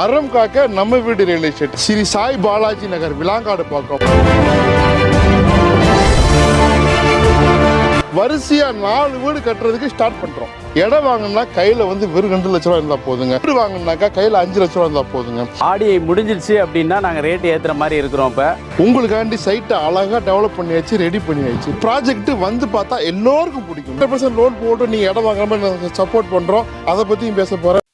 அறம் காக்க நம்ம வீடு ரியல் எஸ்டேட் ஸ்ரீ சாய் பாலாஜி நகர் விலாங்காடு பக்கம். வரிசையா நாலு வீடு கட்டுறதுக்கு ஸ்டார்ட் பண்றோம். இடம் வாங்கினா கையில வந்து வெறும் ரெண்டு லட்ச ரூபா இருந்தா போதுங்க. வீடு வாங்கினாக்கா கையில அஞ்சு லட்ச ரூபா இருந்தா போதுங்க. ஆடியை முடிஞ்சிருச்சு அப்படின்னா நாங்கள் ரேட் ஏற்றுற மாதிரி இருக்கிறோம் இப்போ. உங்களுக்காண்டி சைட்டை அழகா டெவலப் பண்ணியாச்சு ரெடி பண்ணியாச்சு. ப்ராஜெக்ட் வந்து பார்த்தா எல்லோருக்கும் பிடிக்கும். ஹண்ட்ரட் பர்சன்ட் லோன் போட்டு நீங்க இடம் வாங்காம சப்போர்ட் பண்றோம். அதை பத்தியும் பேச போறேன்.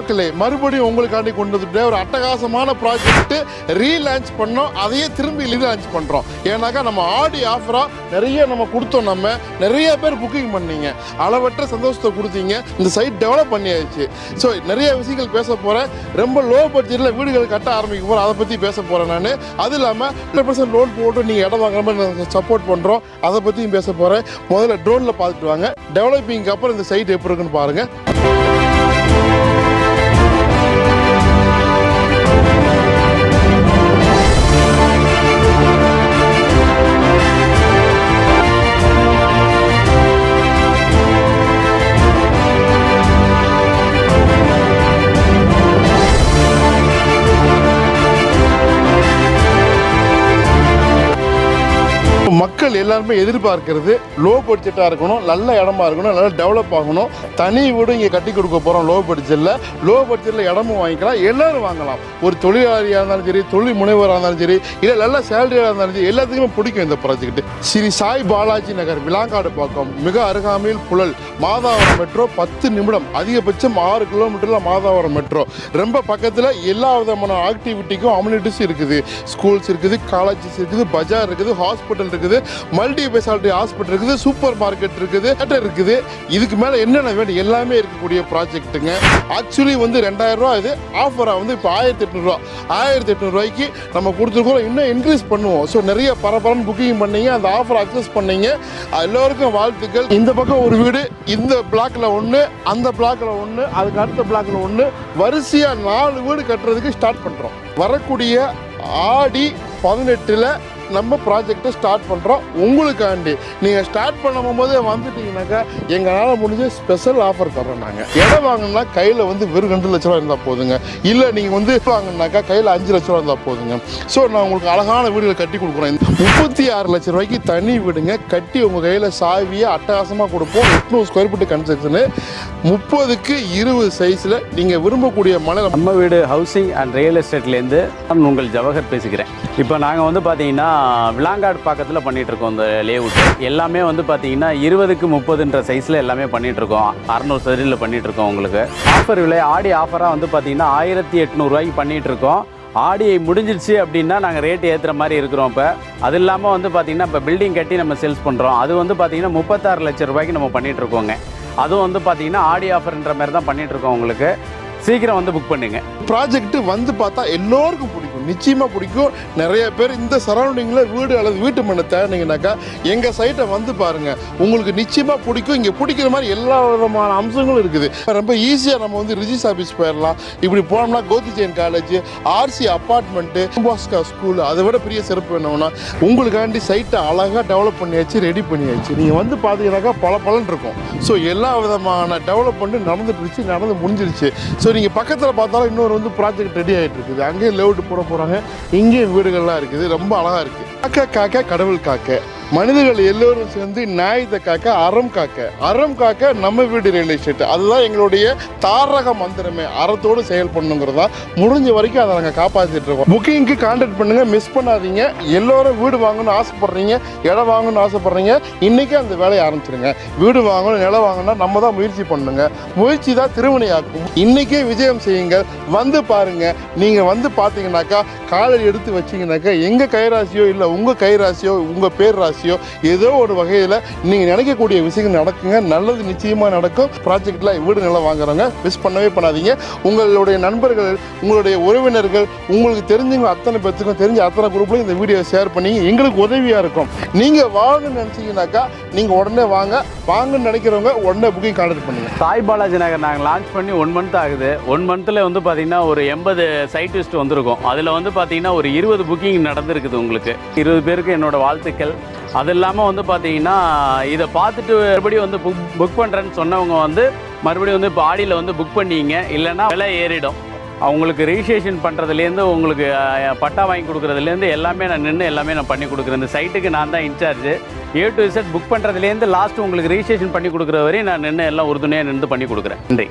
மக்களே மறுபடியும் உங்களுக்காண்டி கொண்டு வந்துட்டு ஒரு அட்டகாசமான ப்ராஜெக்ட் ரீலான்ச் பண்ணோம். அதையே திரும்பி ரீலான்ச் பண்ணுறோம் ஏன்னாக்கா நம்ம ஆடி ஆஃபராக நிறைய நம்ம கொடுத்தோம் நம்ம. நிறைய பேர் புக்கிங் பண்ணீங்க. அளவற்ற சந்தோஷத்தை கொடுத்தீங்க. இந்த சைட் டெவலப் பண்ணியாச்சு. ஸோ நிறைய விஷயங்கள் பேச போகிறேன் ரொம்ப லோ பட்ஜெட்டில் வீடுகள் கட்ட ஆரம்பிக்க போறேன். அதை பற்றி பேச போகிறேன் நான். அது இல்லாமல் ஹண்ட்ரட் பர்சன்ட் லோன் போட்டு நீங்கள் இடம் வாங்குற மாதிரி நாங்கள் சப்போர்ட் பண்ணுறோம் அதை பற்றியும் பேச போகிறேன் முதல்ல ட்ரோனில் பார்த்துட்டு வாங்க. டெவலப்பிங்க்கு அப்புறம் இந்த சைட் எப்படி இருக்குன்னு பாருங்கள் மக்கள் எல்லாருமே எதிர்பார்க்கிறது லோ பட்ஜெட்டாக இருக்கணும் நல்ல இடமா இருக்கணும் நல்லா டெவலப் ஆகணும். தனி வீடு இங்கே கட்டி கொடுக்க போகிறோம் லோ பட்ஜெட்டில் லோ பட்ஜெட்டில் இடமும் வாங்கிக்கலாம். எல்லோரும் வாங்கலாம். ஒரு தொழிலாளியாக இருந்தாலும் சரி தொழில் முனைவராக இருந்தாலும் சரி இல்லை நல்ல சேலரியாக இருந்தாலும் சரி எல்லாத்துக்குமே பிடிக்கும் இந்த ப்ராஜெக்ட் ஸ்ரீ சாய் பாலாஜி நகர் விலாங்காடு பக்கம் மிக அருகாமையில் புழல் மாதாவரம் மெட்ரோ பத்து நிமிடம். அதிகபட்சம் ஆறு கிலோமீட்டரில் மாதாவரம் மெட்ரோ ரொம்ப பக்கத்தில் எல்லா விதமான ஆக்டிவிட்டிக்கும் அம்யூனிட்டிஸ் இருக்குது. ஸ்கூல்ஸ் இருக்குது காலேஜஸ் இருக்குது பஜார் இருக்குது ஹாஸ்பிட்டல் இருக்குது. மல்டி ஸ்பெஷாலிட்டி ஹாஸ்பிட்டல் இருக்குது சூப்பர் மார்க்கெட் இருக்குது தேட்டர் இருக்குது. இதுக்கு மேலே என்னென்ன வேணும்? எல்லாமே இருக்கக்கூடிய ப்ராஜெக்ட்டுங்க ஆக்சுவலி வந்து ரெண்டாயிரம் ரூபா இது. ஆஃபராக வந்து இப்போ ஆயிரத்தி எட்நூறுரூவா ஆயிரத்தி எட்நூறுவாய்க்கு நம்ம கொடுத்துருக்கோம். இன்னும் இன்க்ரீஸ் பண்ணுவோம். ஸோ நிறைய பரபரன்னு புக்கிங் பண்ணீங்க. அந்த ஆஃபர் அக்சஸ் பண்ணீங்க. எல்லோருக்கும் வாழ்த்துக்கள். இந்த பக்கம் ஒரு வீடு இந்த பிளாக்ல ஒன்று அந்த பிளாக்ல ஒன்று அதுக்கு அடுத்த பிளாக்ல ஒன்று வரிசையாக நாலு வீடு கட்டுறதுக்கு ஸ்டார்ட் பண்ணுறோம் வரக்கூடிய ஆடி பதினெட்டில் நம்ம ப்ராஜெக்டை ஸ்டார்ட் பண்ணுறோம் உங்களுக்காண்டி. நீங்கள் ஸ்டார்ட் பண்ணும் போதே வந்துட்டீங்கன்னாக்கா எங்களால் முடிஞ்ச ஸ்பெஷல் ஆஃபர் தரோம் நாங்கள் இடம் வாங்கினா கையில் வந்து வெறும் ரெண்டு லட்ச ரூபா இருந்தால் போதுங்க. இல்லை நீங்கள் வந்து வாங்கினாக்கா கையில் அஞ்சு லட்ச ரூபா இருந்தால் போதுங்க. ஸோ நான் உங்களுக்கு அழகான வீடுகளை கட்டி கொடுக்குறேன். முப்பத்தி ஆறு லட்ச ரூபாய்க்கு தனி வீடுங்க. கட்டி உங்கள் கையில் சாவியை அட்டகாசமாக கொடுப்போம். எட்நூறு ஸ்கொயர் ஃபீட் கன்ஸ்ட்ரக்ஷனு முப்பதுக்கு இருபது சைஸில் நீங்கள் விரும்பக்கூடிய மலை நம்ம வீடு ஹவுசிங் அண்ட் ரியல் எஸ்டேட்லேருந்து நான் உங்கள் ஜவஹர் பேசுகிறேன் இப்போ நாங்கள் வந்து பார்த்தீங்கன்னா விளாங்காடு பக்கத்தில் பண்ணிகிட்ருக்கோம் இருக்கோம் இந்த லேஅவுட் எல்லாமே வந்து பார்த்தீங்கன்னா இருபதுக்கு முப்பதுன்ற சைஸில் எல்லாமே பண்ணிகிட்ருக்கோம் அறநூறு சதுரில் பண்ணிகிட்ருக்கோம் உங்களுக்கு. ஆஃபர் விலை ஆடி ஆஃபராக வந்து பார்த்தீங்கன்னா ஆயிரத்தி எட்நூறுவாய்க்கு பண்ணிகிட்ருக்கோம் ஆடியை முடிஞ்சிடுச்சு முடிஞ்சிருச்சு அப்படின்னா நாங்கள் ரேட் ஏற்றுற மாதிரி இருக்கிறோம் இப்போ. அது இல்லாமல் வந்து பார்த்தீங்கன்னா இப்போ பில்டிங் கட்டி நம்ம சேல்ஸ் பண்ணுறோம் அது வந்து பார்த்தீங்கன்னா முப்பத்தாறு லட்சம் ரூபாய்க்கு நம்ம பண்ணிகிட்ருக்கோங்க அதுவும் வந்து பார்த்தீங்கன்னா ஆடி ஆஃபர்ன்ற மாதிரி தான் பண்ணிகிட்ருக்கோம் உங்களுக்கு. சீக்கிரம் வந்து புக் பண்ணுங்க. ப்ராஜெக்ட்டு வந்து பார்த்தா எல்லோருக்கும் பிடிக்கும். நிச்சயமாக பிடிக்கும். நிறைய பேர் இந்த சரௌண்டிங்கில் வீடு அல்லது வீட்டு மண்ணை தேடினீங்கனாக்கா எங்கள் சைட்டை வந்து பாருங்கள் உங்களுக்கு நிச்சயமாக பிடிக்கும். இங்கே பிடிக்கிற மாதிரி எல்லா விதமான அம்சங்களும் இருக்குது. ரொம்ப ஈஸியாக நம்ம வந்து ரிஜிஸ் ஆஃபீஸ் போயிடலாம். இப்படி போனோம்னா கோதி ஜெயின் காலேஜ் ஆர்சி அப்பார்ட்மெண்ட்டு பாஸ்கா ஸ்கூல் அதை விட பெரிய சிறப்பு என்னன்னா உங்களுக்காண்டி சைட்டை அழகாக டெவலப் பண்ணியாச்சு ரெடி பண்ணியாச்சு. நீங்கள் வந்து பார்த்தீங்கன்னாக்கா பல பலன் இருக்கும். ஸோ எல்லா விதமான டெவலப்மெண்ட்டும் நடந்துட்டுருச்சு நடந்து முடிஞ்சிருச்சு. ஸோ நீங்கள் பக்கத்தில் பார்த்தாலும் இன்னொரு வந்து ப்ராஜெக்ட் ரெடி ஆகிட்டு இருக்குது. அங்கேயும் லேஅவுட் போட போகிறாங்க இங்கேயும் வீடுகள்லாம் இருக்குது. ரொம்ப அழகாக இருக்குது காக்க காக்க கடவுள் காக்க. மனிதர்கள் எல்லோரும் சேர்ந்து நியாயத்தை காக்க அறம் காக்க. அறம் காக்க நம்ம வீடு ரியல் எஸ்டேட் அதுதான் எங்களுடைய தாரக மந்திரமே. அறத்தோடு செயல்படணுங்கிறதா முடிஞ்ச வரைக்கும் அதை நாங்கள் காப்பாற்றிட்டு இருக்கோம். புக்கிங்க்கு கான்டாக்ட் பண்ணுங்க. மிஸ் பண்ணாதீங்க. எல்லோரும் வீடு வாங்கணும்னு ஆசைப்படுறீங்க. இடம் வாங்கணும்னு ஆசைப்படுறீங்க. இன்னைக்கே அந்த வேலையை ஆரம்பிச்சிருங்க. வீடு வாங்கணும் நிலம் வாங்கணும்னா நம்ம தான் முயற்சி பண்ணுங்க. முயற்சி தான் திருவினையாக்கும் இன்றைக்கே விஜயம் செய்யுங்க. வந்து பாருங்க. நீங்கள் வந்து பார்த்தீங்கன்னாக்கா காலை எடுத்து வச்சீங்கன்னாக்கா எங்கள் கைராசியோ இல்லை உங்கள் கைராசியோ உங்கள் பேர் ராசியோ ஏதோ ஒரு வகையில் நீங்கள் நினைக்கக்கூடிய விஷயங்கள் நடக்குங்க. நல்லது நிச்சயமாக நடக்கும். ப்ராஜெக்டில் வீடு நல்லா வாங்குறவங்க மிஸ் பண்ணவே பண்ணாதீங்க. உங்களுடைய நண்பர்கள் உங்களுடைய உறவினர்கள் உங்களுக்கு தெரிஞ்சவங்க அத்தனை பேர்த்துக்கும் தெரிஞ்ச அத்தனை குரூப்லையும் இந்த வீடியோ ஷேர் பண்ணி எங்களுக்கு உதவியாக இருக்கும். நீங்கள் வாங்கன்னு நினச்சிங்கனாக்கா நீங்கள் உடனே வாங்க. வாங்கன்னு நினைக்கிறவங்க உடனே புக்கிங் கான்டாக்ட் பண்ணுங்கள் சாய் பாலாஜி நகர் நாங்கள் லான்ச் பண்ணி ஒன் மந்த் ஆகுது. ஒன் மந்த்தில் வந்து பார்த்தீங்கன்னா ஒரு எண்பது சைட் லிஸ்ட் வந்திருக்கும். அதில் வந்து பார்த்தீங்கன்னா ஒரு இருபது புக்கிங் நடந்திருக்குது உங்களுக்கு. இருபது பேருக்கு என்னோட வாழ்த்துக்கள். அது இல்லாமல் வந்து பார்த்தீங்கன்னா இதை பார்த்துட்டு மறுபடியும் வந்து புக் புக் பண்ணுறேன்னு சொன்னவங்க வந்து மறுபடியும் வந்து இப்போ ஆடியில் வந்து புக் பண்ணிங்க. இல்லைன்னா விலை ஏறிடும். அவங்களுக்கு ரிஜிஸ்ட்ரேஷன் பண்ணுறதுலேருந்து உங்களுக்கு பட்டா வாங்கி கொடுக்குறதுலேருந்து எல்லாமே நான் நின்று எல்லாமே நான் பண்ணி கொடுக்குறேன். இந்த சைட்டுக்கு நான் தான் incharge. A to Z book பண்ணுறதுலேருந்து last உங்களுக்கு ரிஜிஸ்ட்ரேஷன் பண்ணி கொடுக்குற வரையும் நான் நின்று எல்லாம் உறுதுணையாக நின்று பண்ணி கொடுக்குறேன். நன்றி.